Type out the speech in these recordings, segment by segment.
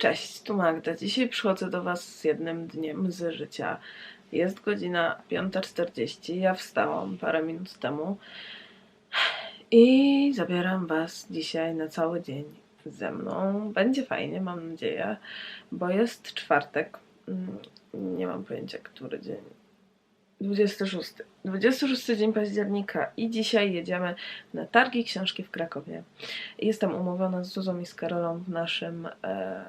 Cześć, tu Magda. Dzisiaj przychodzę do Was z jednym dniem z życia. Jest godzina 5.40. Ja wstałam parę minut temu i zabieram Was dzisiaj na cały dzień ze mną. Będzie fajnie, mam nadzieję, bo jest czwartek. Mm, Nie mam pojęcia, który dzień. 26. 26 dzień października i dzisiaj jedziemy na targi książki w Krakowie. Jestem umówiona z Zuzą i z Karolą w naszym e,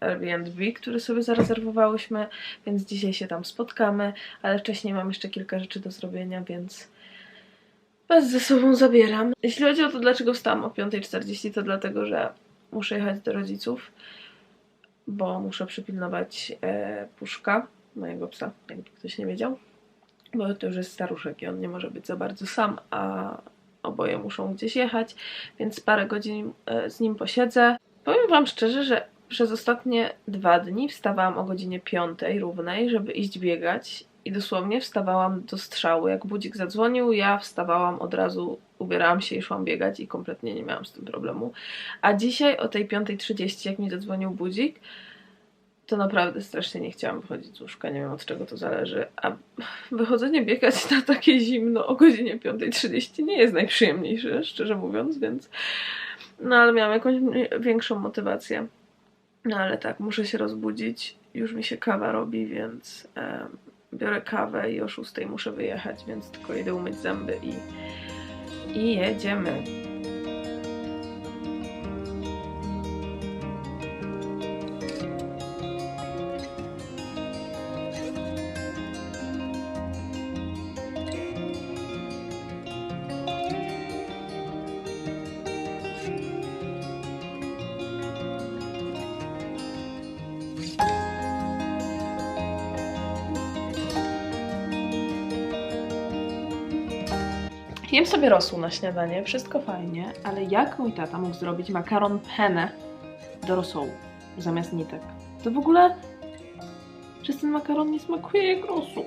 Airbnb, który sobie zarezerwowałyśmy, więc dzisiaj się tam spotkamy, ale wcześniej mam jeszcze kilka rzeczy do zrobienia, więc Was ze sobą zabieram. Jeśli chodzi o to, dlaczego wstałam o 5.40, to dlatego, że muszę jechać do rodziców, bo muszę przypilnować e, puszka, mojego psa, jakby ktoś nie wiedział bo to już jest staruszek i on nie może być za bardzo sam, a oboje muszą gdzieś jechać, więc parę godzin e, z nim posiedzę. Powiem Wam szczerze, że przez ostatnie dwa dni wstawałam o godzinie 5 równej, żeby iść biegać i dosłownie wstawałam do strzału. Jak budzik zadzwonił, ja wstawałam od razu, ubierałam się i szłam biegać i kompletnie nie miałam z tym problemu. A dzisiaj o tej 5.30, jak mi zadzwonił budzik, to naprawdę strasznie nie chciałam wychodzić z łóżka, nie wiem od czego to zależy. A wychodzenie biegać na takie zimno o godzinie 5.30 nie jest najprzyjemniejsze, szczerze mówiąc, więc no ale miałam jakąś większą motywację. No ale tak, muszę się rozbudzić, już mi się kawa robi, więc em, biorę kawę i o 6 muszę wyjechać, więc tylko idę umyć zęby i, i jedziemy. Jem sobie rosół na śniadanie, wszystko fajnie, ale jak mój tata mógł zrobić makaron penne do rosołu zamiast nitek? To w ogóle przez ten makaron nie smakuje jak rosół.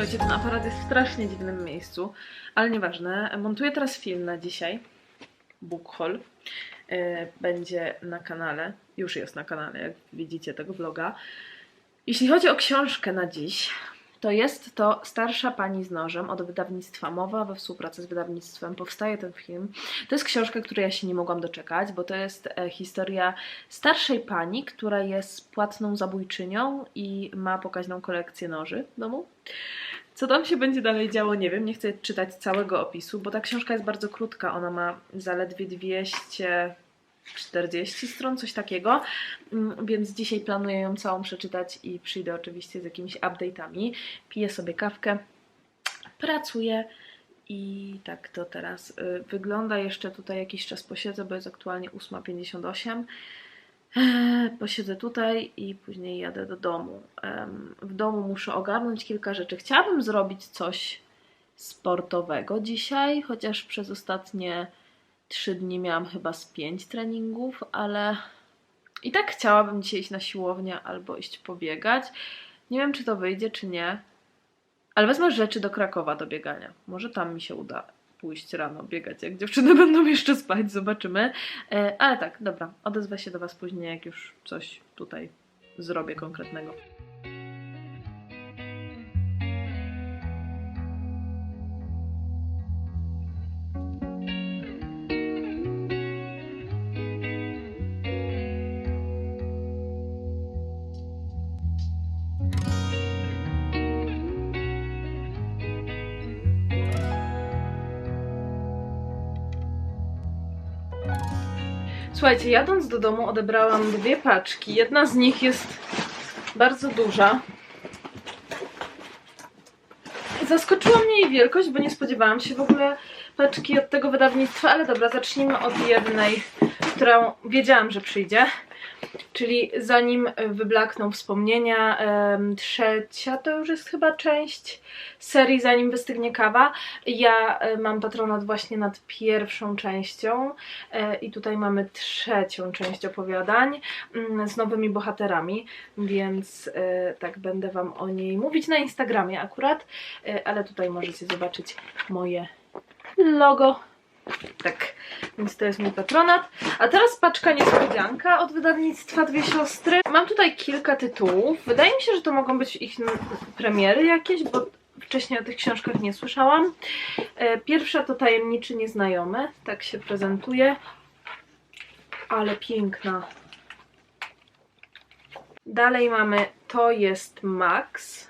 Słuchajcie, ten aparat jest w strasznie dziwnym miejscu, ale nieważne. Montuję teraz film na dzisiaj. Book haul. Yy, Będzie na kanale. Już jest na kanale, jak widzicie tego vloga. Jeśli chodzi o książkę na dziś, to jest to Starsza Pani z Nożem od wydawnictwa Mowa we współpracy z wydawnictwem. Powstaje ten film. To jest książka, której ja się nie mogłam doczekać, bo to jest e, historia starszej pani, która jest płatną zabójczynią i ma pokaźną kolekcję noży w domu. Co tam się będzie dalej działo, nie wiem. Nie chcę czytać całego opisu, bo ta książka jest bardzo krótka. Ona ma zaledwie 240 stron, coś takiego. Mm, Więc dzisiaj planuję ją całą przeczytać i przyjdę oczywiście z jakimiś update'ami. Piję sobie kawkę, pracuję i tak to teraz y, wygląda. Jeszcze tutaj jakiś czas posiedzę, bo jest aktualnie 8.58. Eee, Posiedzę tutaj i później jadę do domu. W domu muszę ogarnąć kilka rzeczy. Chciałabym zrobić coś sportowego dzisiaj, chociaż przez ostatnie trzy dni miałam chyba z pięć treningów, ale i tak chciałabym dzisiaj iść na siłownię albo iść pobiegać. Nie wiem, czy to wyjdzie, czy nie. Ale wezmę rzeczy do Krakowa do biegania. Może tam mi się uda pójść rano biegać, jak dziewczyny będą jeszcze spać, zobaczymy. E, ale tak, dobra, odezwę się do Was później, jak już coś tutaj zrobię konkretnego. Słuchajcie, jadąc do domu odebrałam dwie paczki. Jedna z nich jest bardzo duża. Zaskoczyła mnie jej wielkość, bo nie spodziewałam się w ogóle paczki od tego wydawnictwa, ale dobra, zacznijmy od jednej którą wiedziałam, że przyjdzie. Czyli zanim wyblakną wspomnienia, trzecia to już jest chyba część serii Zanim wystygnie kawa. Ja e, mam patronat właśnie nad pierwszą częścią e, i tutaj mamy trzecią część opowiadań mm, z nowymi bohaterami, więc e, tak będę Wam o niej mówić na Instagramie akurat, e, ale tutaj możecie zobaczyć moje logo. Tak, więc to jest mój patronat. A teraz paczka niespodzianka od wydawnictwa Dwie Siostry. Mam tutaj kilka tytułów. Wydaje mi się, że to mogą być ich premiery jakieś, bo wcześniej o tych książkach nie słyszałam. E, Pierwsza to Tajemniczy Nieznajomy, tak się prezentuje. Ale piękna. Dalej mamy To jest Max.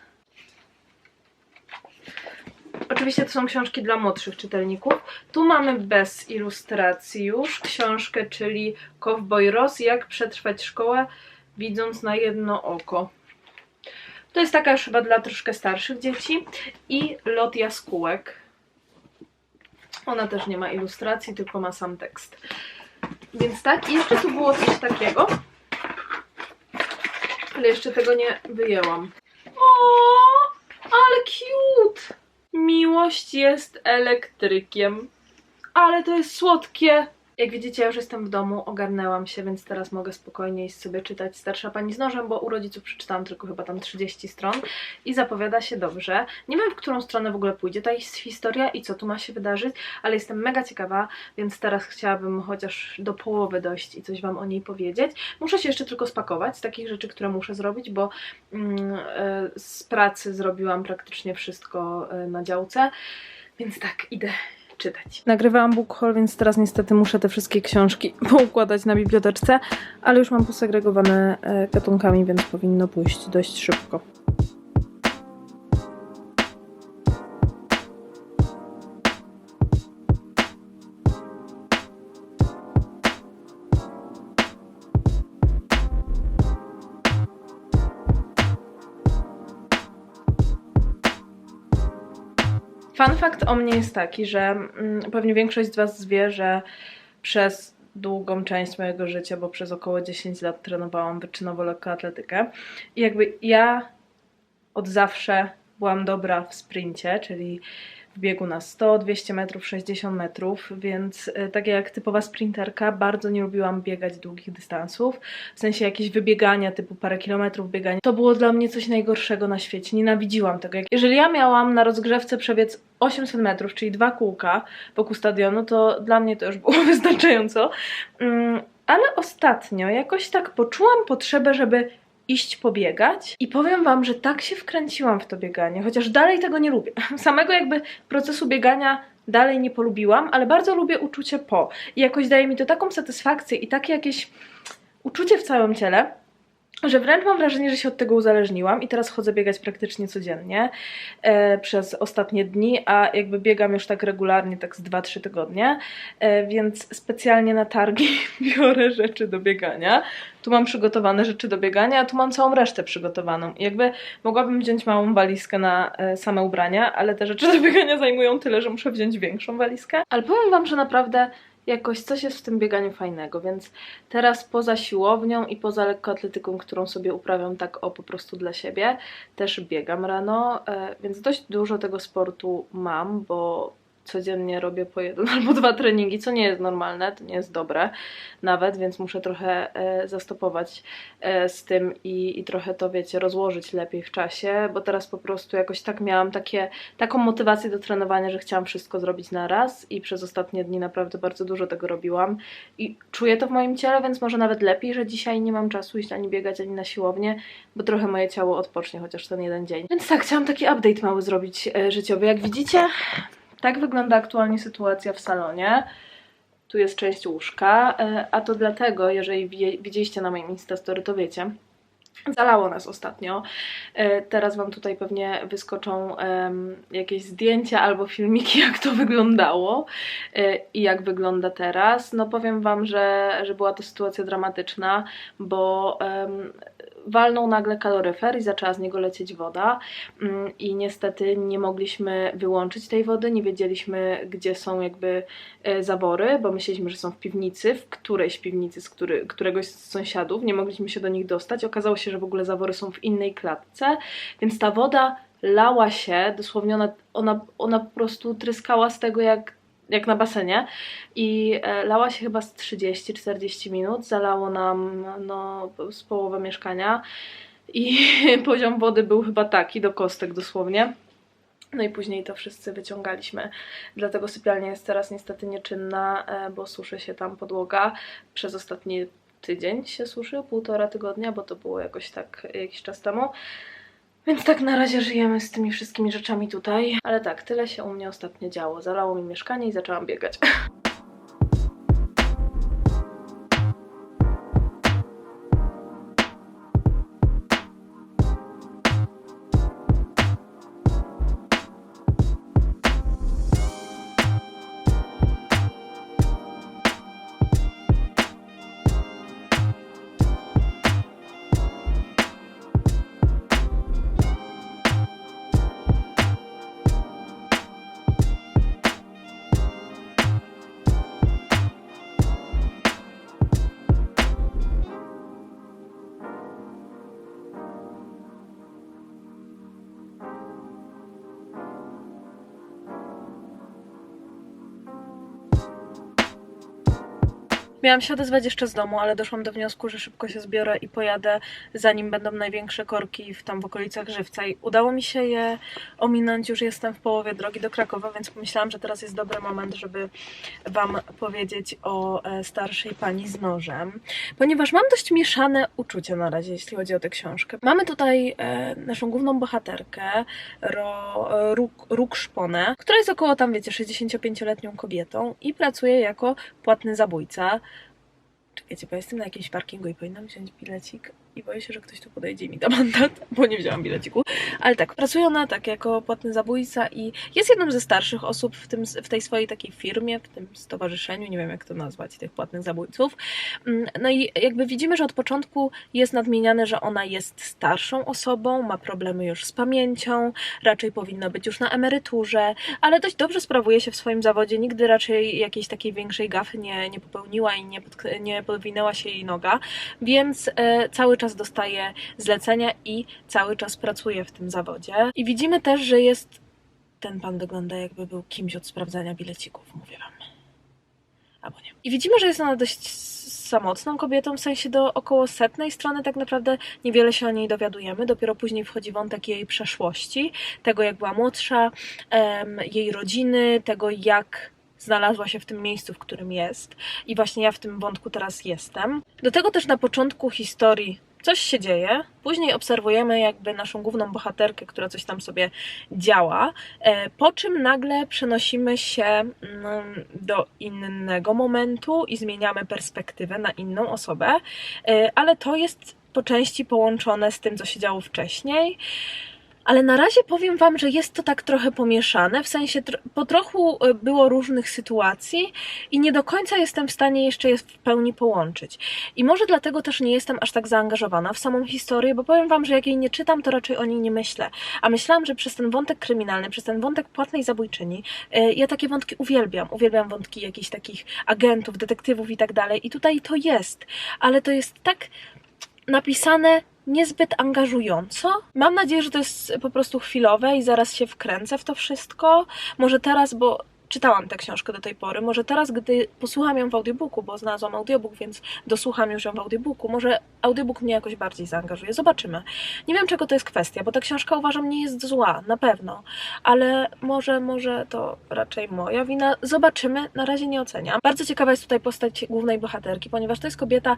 Oczywiście to są książki dla młodszych czytelników. Tu mamy bez ilustracji już książkę, czyli Cowboy Ross, jak przetrwać szkołę widząc na jedno oko. To jest taka już chyba dla troszkę starszych dzieci. I Lot Jaskółek. Ona też nie ma ilustracji, tylko ma sam tekst. Więc tak, i jeszcze tu było coś takiego. Ale jeszcze tego nie wyjęłam. O, ale cute! Miłość jest elektrykiem. Ale to jest słodkie. Jak widzicie, ja już jestem w domu, ogarnęłam się, więc teraz mogę spokojnie iść sobie czytać Starsza Pani z Nożem, bo u rodziców przeczytałam tylko chyba tam 30 stron i zapowiada się dobrze. Nie wiem, w którą stronę w ogóle pójdzie ta his- historia i co tu ma się wydarzyć, ale jestem mega ciekawa, więc teraz chciałabym chociaż do połowy dojść i coś Wam o niej powiedzieć. Muszę się jeszcze tylko spakować z takich rzeczy, które muszę zrobić, bo mm, e, z pracy zrobiłam praktycznie wszystko e, na działce, więc tak, idę czytać. Nagrywałam book haul, więc teraz niestety muszę te wszystkie książki poukładać na biblioteczce, ale już mam posegregowane e, gatunkami, więc powinno pójść dość szybko. O mnie jest taki, że mm, pewnie większość z Was wie, że przez długą część mojego życia, bo przez około 10 lat trenowałam wyczynowo lekkoatletykę i jakby ja od zawsze byłam dobra w sprincie, czyli biegu na 100, 200 metrów, 60 metrów, więc y, tak jak typowa sprinterka, bardzo nie lubiłam biegać długich dystansów, w sensie jakieś wybiegania typu parę kilometrów biegania. To było dla mnie coś najgorszego na świecie, nienawidziłam tego. Jeżeli ja miałam na rozgrzewce przebiec 800 metrów, czyli dwa kółka wokół stadionu, to dla mnie to już było wystarczająco. Mm, Ale ostatnio jakoś tak poczułam potrzebę, żeby iść pobiegać i powiem Wam, że tak się wkręciłam w to bieganie, chociaż dalej tego nie lubię. Samego jakby procesu biegania dalej nie polubiłam, ale bardzo lubię uczucie po. I jakoś daje mi to taką satysfakcję i takie jakieś uczucie w całym ciele, że wręcz mam wrażenie, że się od tego uzależniłam i teraz chodzę biegać praktycznie codziennie e, przez ostatnie dni, a jakby biegam już tak regularnie, tak z 2-3 tygodnie, e, więc specjalnie na targi biorę rzeczy do biegania. Tu mam przygotowane rzeczy do biegania, a tu mam całą resztę przygotowaną. I jakby mogłabym wziąć małą walizkę na e, same ubrania, ale te rzeczy do biegania zajmują tyle, że muszę wziąć większą walizkę. Ale powiem Wam, że naprawdę jakoś coś jest w tym bieganiu fajnego, więc teraz poza siłownią i poza lekkoatletyką, którą sobie uprawiam tak o po prostu dla siebie, też biegam rano, e, więc dość dużo tego sportu mam, bo codziennie robię po jeden albo dwa treningi, co nie jest normalne, to nie jest dobre nawet, więc muszę trochę e, zastopować e, z tym i, i trochę to, wiecie, rozłożyć lepiej w czasie, bo teraz po prostu jakoś tak miałam takie, taką motywację do trenowania, że chciałam wszystko zrobić na raz i przez ostatnie dni naprawdę bardzo dużo tego robiłam i czuję to w moim ciele, więc może nawet lepiej, że dzisiaj nie mam czasu iść ani biegać, ani na siłownię, bo trochę moje ciało odpocznie chociaż ten jeden dzień. Więc tak, chciałam taki update mały zrobić e, życiowy. Jak widzicie, tak wygląda aktualnie sytuacja w salonie. Tu jest część łóżka, e, a to dlatego, jeżeli widzieliście na moim Instastory, to wiecie, Zalało nas ostatnio. E, Teraz Wam tutaj pewnie wyskoczą jakieś zdjęcia albo filmiki, jak to wyglądało e, i jak wygląda teraz. No powiem Wam, że, że była to sytuacja dramatyczna, bo walnął nagle kaloryfer i zaczęła z niego lecieć woda Mm, i niestety nie mogliśmy wyłączyć tej wody, nie wiedzieliśmy gdzie są jakby e, zawory, bo myśleliśmy, że są w piwnicy, w którejś piwnicy z który, któregoś z sąsiadów, nie mogliśmy się do nich dostać. Okazało się, że w ogóle zawory są w innej klatce, więc ta woda lała się, dosłownie ona, ona, ona po prostu tryskała z tego jak, jak na basenie i e, lała się chyba z 30-40 minut, zalało nam no, z połowę mieszkania i poziom wody był chyba taki, do kostek dosłownie. No i później to wszyscy wyciągaliśmy. Dlatego sypialnia jest teraz niestety nieczynna, e, bo suszy się tam podłoga. Przez ostatni tydzień się suszy, półtora tygodnia, bo to było jakoś tak jakiś czas temu. Więc tak na razie żyjemy z tymi wszystkimi rzeczami tutaj. Ale tak, tyle się u mnie ostatnio działo. Zalało mi mieszkanie i zaczęłam biegać. Miałam się odezwać jeszcze z domu, ale doszłam do wniosku, że szybko się zbiorę i pojadę, zanim będą największe korki w tam w okolicach Żywca. I udało mi się je ominąć, już jestem w połowie drogi do Krakowa, więc pomyślałam, że teraz jest dobry moment, żeby Wam powiedzieć o e, starszej pani z nożem, ponieważ mam dość mieszane uczucia na razie, jeśli chodzi o tę książkę. Mamy tutaj e, naszą główną bohaterkę, Ro, e, Ruk, Szponę, która jest około tam, wiecie, 65-letnią kobietą i pracuje jako płatny zabójca. Czekajcie, bo jestem na jakimś parkingu i powinnam wziąć bilecik i boję się, że ktoś tu podejdzie mi da mandat, bo nie wzięłam bileciku. Ale tak, pracuje ona tak jako płatny zabójca i jest jedną ze starszych osób w, tym, w tej swojej takiej firmie, w tym stowarzyszeniu, nie wiem jak to nazwać, tych płatnych zabójców. Mm, No i jakby widzimy, że od początku jest nadmieniane, że ona jest starszą osobą, ma problemy już z pamięcią, raczej powinna być już na emeryturze, ale dość dobrze sprawuje się w swoim zawodzie, nigdy raczej jakiejś takiej większej gafy nie, nie popełniła i nie, podk- nie podwinęła się jej noga, więc e, cały czas dostaje zlecenia i cały czas pracuje w tym zawodzie. I widzimy też, że jest. Ten pan wygląda, jakby był kimś od sprawdzania bilecików, mówię wam. Albo nie. I widzimy, że jest ona dość samotną kobietą, w sensie do około setnej strony tak naprawdę niewiele się o niej dowiadujemy. Dopiero później wchodzi wątek jej przeszłości, tego jak była młodsza, jej rodziny, tego jak znalazła się w tym miejscu, w którym jest. I właśnie ja w tym wątku teraz jestem. Do tego też na początku historii coś się dzieje. Później obserwujemy jakby naszą główną bohaterkę, która coś tam sobie działa, e, po czym nagle przenosimy się mm, do innego momentu i zmieniamy perspektywę na inną osobę, e, ale to jest po części połączone z tym, co się działo wcześniej. Ale na razie powiem Wam, że jest to tak trochę pomieszane, w sensie po trochu e, było różnych sytuacji i nie do końca jestem w stanie jeszcze je w pełni połączyć. I może dlatego też nie jestem aż tak zaangażowana w samą historię, bo powiem Wam, że jak jej nie czytam, to raczej o niej nie myślę. A myślałam, że przez ten wątek kryminalny, przez ten wątek płatnej zabójczyni, e, ja takie wątki uwielbiam. Uwielbiam wątki jakichś takich agentów, detektywów i tak dalej. I tutaj to jest, ale to jest tak napisane niezbyt angażująco. Mam nadzieję, że to jest po prostu chwilowe i zaraz się wkręcę w to wszystko. Może teraz, bo czytałam tę książkę do tej pory, może teraz, gdy posłucham ją w audiobooku, bo znalazłam audiobook, więc dosłucham już ją w audiobooku, może audiobook mnie jakoś bardziej zaangażuje. Zobaczymy. Nie wiem, czego to jest kwestia, bo ta książka uważam nie jest zła, na pewno, ale może, może to raczej moja wina. Zobaczymy, na razie nie oceniam. Bardzo ciekawa jest tutaj postać głównej bohaterki, ponieważ to jest kobieta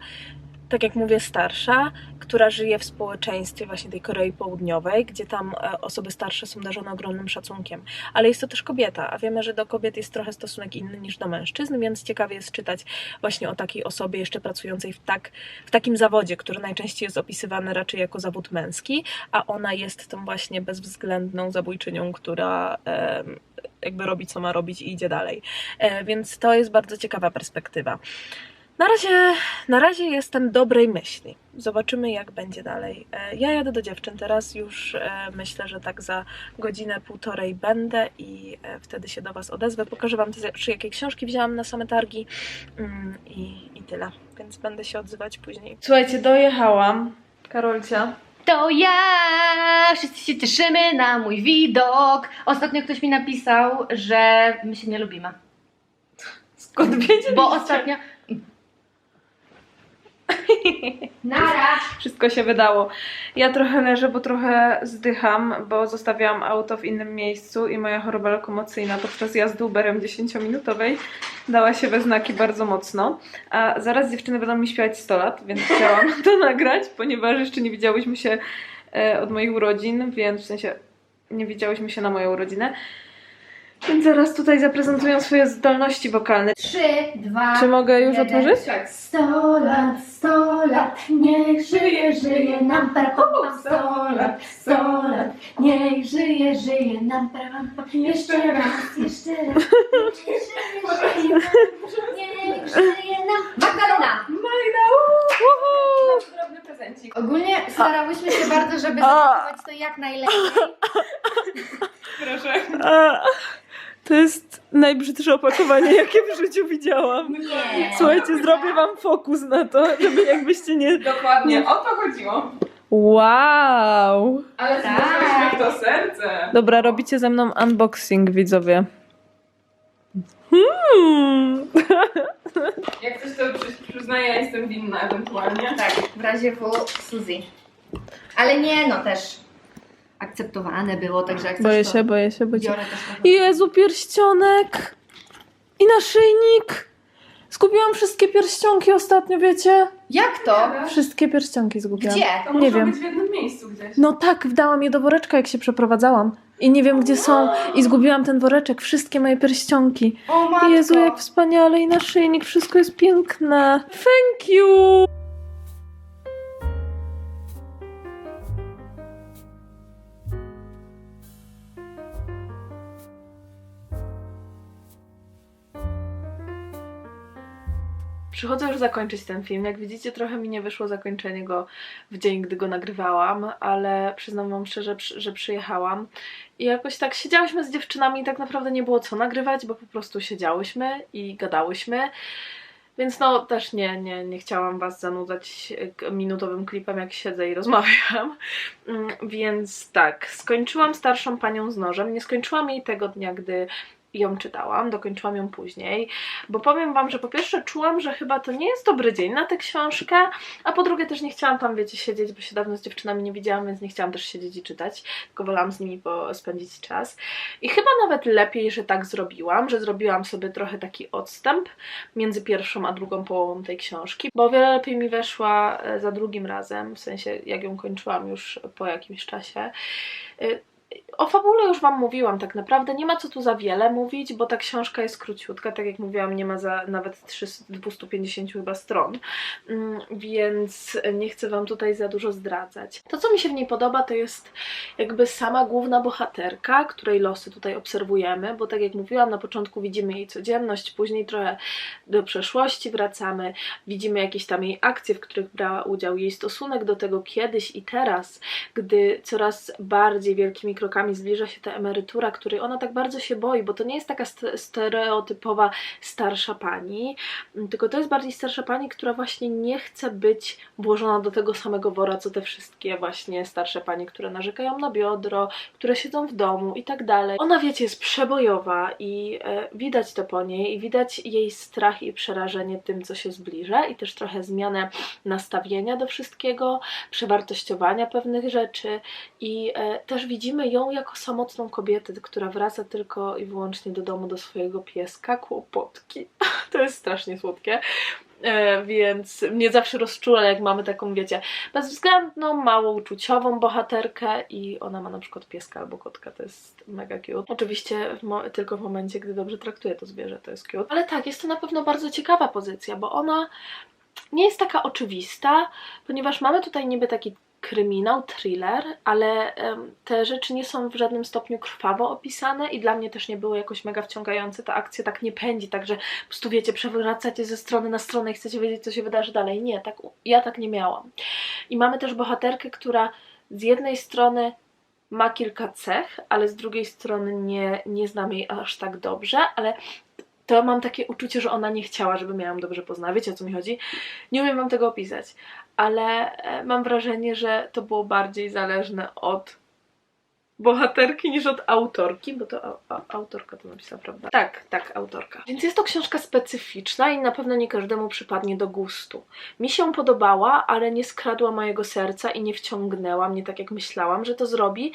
tak jak mówię, starsza, która żyje w społeczeństwie właśnie tej Korei Południowej, gdzie tam e, osoby starsze są darzone ogromnym szacunkiem. Ale jest to też kobieta, a wiemy, że do kobiet jest trochę stosunek inny niż do mężczyzn, więc ciekawie jest czytać właśnie o takiej osobie jeszcze pracującej w, tak, w takim zawodzie, który najczęściej jest opisywany raczej jako zawód męski, a ona jest tą właśnie bezwzględną zabójczynią, która em, jakby robi co ma robić i idzie dalej. E, więc to jest bardzo ciekawa perspektywa. Na razie, na razie jestem dobrej myśli. Zobaczymy, jak będzie dalej. E, Ja jadę do dziewczyn teraz, już e, myślę, że tak za godzinę, półtorej będę i e, wtedy się do Was odezwę. Pokażę Wam też, jakie książki wzięłam na same targi Mm, i, i tyle. Więc będę się odzywać później. Słuchajcie, dojechałam. Karolcia. To ja! Wszyscy się cieszymy na mój widok. Ostatnio ktoś mi napisał, że my się nie lubimy. Skąd wiedzieliście? Bo ostatnio. Nara! Wszystko się wydało. Ja trochę leżę, bo trochę zdycham, bo zostawiałam auto w innym miejscu i moja choroba lokomocyjna podczas jazdy Uberem 10-minutowej dała się we znaki bardzo mocno. A zaraz dziewczyny będą mi śpiewać 100 lat, więc chciałam to nagrać, ponieważ jeszcze nie widziałyśmy się e, od moich urodzin, więc w sensie nie widziałyśmy się na moją urodzinę. Więc zaraz tutaj zaprezentuję swoje zdolności wokalne. Trzy, dwa. Czy mogę już jeden. otworzyć? Tak. Sto lat, sto lat, niech żyje, żyje nam parapam. Sto lat, sto lat, niech żyje, żyje nam parapam. Jeszcze raz, jeszcze raz. Niech żyje, żyje nam, niech żyje nam. Magda! Drobny prezencik. Ogólnie starałyśmy się bardzo, żeby A. zapakować to jak najlepiej. Proszę. To jest najbrzydsze opakowanie, jakie w życiu widziałam. Nie. Słuchajcie, zrobię wam fokus na to, żeby jakbyście nie... Dokładnie, o to chodziło. Wow! Ale Tak. to serce. Dobra, robicie ze mną unboxing, widzowie. Hmm. Jak coś to przy- przyznaję, ja jestem winna ewentualnie. Tak, w razie W Suzy. Ale nie, no też akceptowane było, także jak Boję się, boję się, boję się. Jezu, pierścionek! I naszyjnik! Zgubiłam wszystkie pierścionki ostatnio, wiecie? Jak to? Wszystkie pierścionki zgubiłam. Gdzie? To Nie wiem. być w jednym miejscu gdzieś. No tak, wdałam je do woreczka, jak się przeprowadzałam. I nie wiem, gdzie są. I zgubiłam ten woreczek, wszystkie moje pierścionki. O matko. Jezu, jak wspaniale i naszyjnik, wszystko jest piękne. Thank you! Przychodzę już zakończyć ten film. Jak widzicie, trochę mi nie wyszło zakończenie go w dzień, gdy go nagrywałam, ale przyznam Wam szczerze, że przyjechałam. I jakoś tak siedziałyśmy z dziewczynami i tak naprawdę nie było co nagrywać, bo po prostu siedziałyśmy i gadałyśmy. Więc no też nie, nie, nie chciałam Was zanudzać minutowym klipem, jak siedzę i rozmawiam. Mm, Więc tak, skończyłam starszą panią z nożem. Nie skończyłam jej tego dnia, gdy ją czytałam, dokończyłam ją później, bo powiem Wam, że po pierwsze czułam, że chyba to nie jest dobry dzień na tę książkę, a po drugie też nie chciałam tam, wiecie, siedzieć, bo się dawno z dziewczynami nie widziałam, więc nie chciałam też siedzieć i czytać, tylko wolałam z nimi spędzić czas. I chyba nawet lepiej, że tak zrobiłam, że zrobiłam sobie trochę taki odstęp między pierwszą a drugą połową tej książki, bo o wiele lepiej mi weszła e, za drugim razem, w sensie jak ją kończyłam już po jakimś czasie. O fabule już Wam mówiłam, tak naprawdę. Nie ma co tu za wiele mówić, bo ta książka jest króciutka, tak jak mówiłam, nie ma za nawet 300, 250 chyba stron, Mm, więc nie chcę Wam tutaj za dużo zdradzać. To, co mi się w niej podoba, to jest jakby sama główna bohaterka, której losy tutaj obserwujemy, bo tak jak mówiłam, na początku widzimy jej codzienność, później trochę do przeszłości wracamy, widzimy jakieś tam jej akcje, w których brała udział, jej stosunek do tego kiedyś i teraz, gdy coraz bardziej wielkimi krokami zbliża się ta emerytura, której ona tak bardzo się boi, bo to nie jest taka st- stereotypowa starsza pani, m, tylko to jest bardziej starsza pani, która właśnie nie chce być włożona do tego samego wora, co te wszystkie właśnie starsze panie, które narzekają na biodro, które siedzą w domu i tak dalej. Ona, wiecie, jest przebojowa i e, widać to po niej i widać jej strach i przerażenie tym, co się zbliża i też trochę zmianę nastawienia do wszystkiego, przewartościowania pewnych rzeczy i e, też widzimy ją jako samotną kobietę, która wraca tylko i wyłącznie do domu do swojego pieska, kłopotki. To jest strasznie słodkie. e, więc mnie zawsze rozczula, jak mamy taką, wiecie, bezwzględną, mało uczuciową bohaterkę i ona ma na przykład pieska albo kotka, to jest mega cute. Oczywiście w tylko w momencie, gdy dobrze traktuje to zwierzę, to jest cute. Ale tak, jest to na pewno bardzo ciekawa pozycja, bo ona nie jest taka oczywista, ponieważ mamy tutaj niby taki kryminał, thriller, ale te rzeczy nie są w żadnym stopniu krwawo opisane i dla mnie też nie były jakoś mega wciągające. Ta akcja tak nie pędzi, tak że po prostu wiecie, przewracacie ze strony na stronę i chcecie wiedzieć, co się wydarzy dalej. Nie, tak, ja tak nie miałam. I mamy też bohaterkę, która z jednej strony ma kilka cech, ale z drugiej strony nie, nie znam jej aż tak dobrze, ale to mam takie uczucie, że ona nie chciała, żebym ja ją dobrze poznała. Wiecie o co mi chodzi? Nie umiem wam tego opisać, ale e, mam wrażenie, że to było bardziej zależne od bohaterki niż od autorki, bo to au- au- autorka to napisała, prawda? Tak, tak, autorka. Więc jest to książka specyficzna i na pewno nie każdemu przypadnie do gustu. Mi się podobała, ale nie skradła mojego serca i nie wciągnęła mnie tak, jak myślałam, że to zrobi.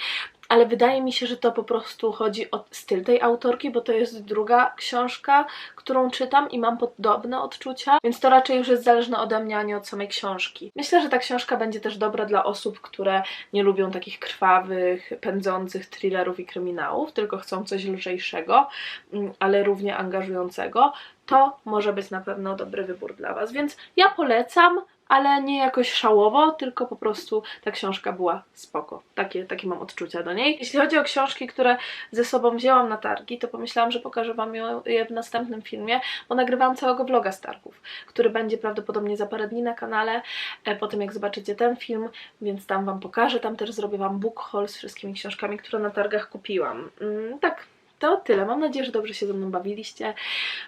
Ale wydaje mi się, że to po prostu chodzi o styl tej autorki, bo to jest druga książka, którą czytam i mam podobne odczucia, więc to raczej już jest zależne ode mnie, a nie od samej książki. Myślę, że ta książka będzie też dobra dla osób, które nie lubią takich krwawych, pędzących thrillerów i kryminałów, tylko chcą coś lżejszego, mm, ale równie angażującego. To może być na pewno dobry wybór dla Was, więc ja polecam, ale nie jakoś szałowo, tylko po prostu ta książka była spoko. Takie, takie mam odczucia do niej. Jeśli chodzi o książki, które ze sobą wzięłam na targi, to pomyślałam, że pokażę Wam je w następnym filmie, bo nagrywałam całego vloga z targów, który będzie prawdopodobnie za parę dni na kanale, e, po tym jak zobaczycie ten film, więc tam Wam pokażę. Tam też zrobię Wam book haul z wszystkimi książkami, które na targach kupiłam. Mm, tak, to tyle. Mam nadzieję, że dobrze się ze mną bawiliście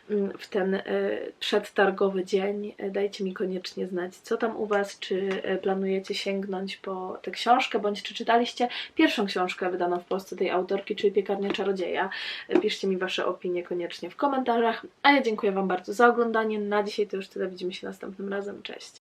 mm, w ten y, przedtargowy dzień. E, Dajcie mi koniecznie znać, co tam u Was, czy e, planujecie sięgnąć po tę książkę, bądź czy czytaliście pierwszą książkę wydaną w Polsce tej autorki, czyli Piekarnia Czarodzieja. E, Piszcie mi Wasze opinie koniecznie w komentarzach, a ja dziękuję Wam bardzo za oglądanie. Na dzisiaj to już tyle. Widzimy się następnym razem. Cześć!